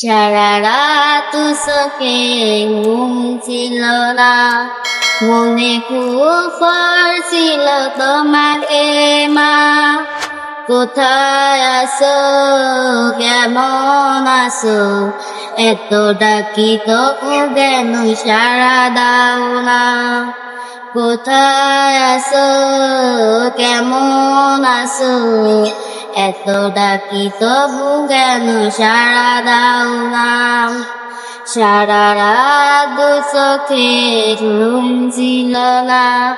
সারা রাত চোখে ঘুম ছিল না। মনে খুব পড়ছিল তোমাকে মা। কোথায় আছো কেমন আছো এত ডাকি তবু কেন সারা দাও না? কোথায় আছো কেমন আছো এত ডাকি তবু কেন সারা দাও না? সারা রাত দু চোখে ঘুম ছিল না।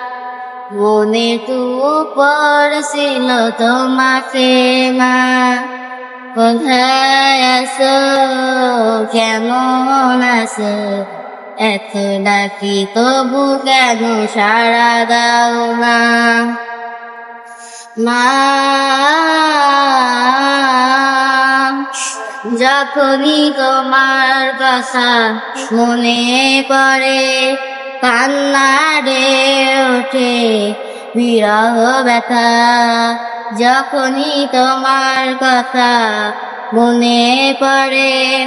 মনে তু পড়ছিল তোমাকে মা কোথায় আছো? কেমন আছো? এত ডাকি তবু কেন সারা দাও না? মা যখনই তোমার কথা মনে পড়ে, কান্না রে ওঠে, বিরহ ব্যথা। যখনই তোমার কথা মনে পড়ে,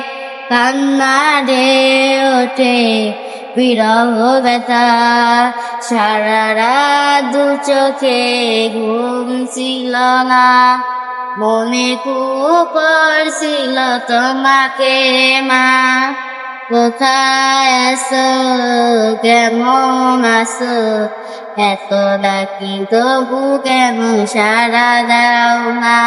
কান্না রে ওঠে, বিরহ ব্যথা। সারা রাত দু চোখে ঘুম ছিল না। মনে করছিল তোমাকে মা। কোথায় আছো? কেমন আছো? এত ডাকি তবু কেন সারা দাও না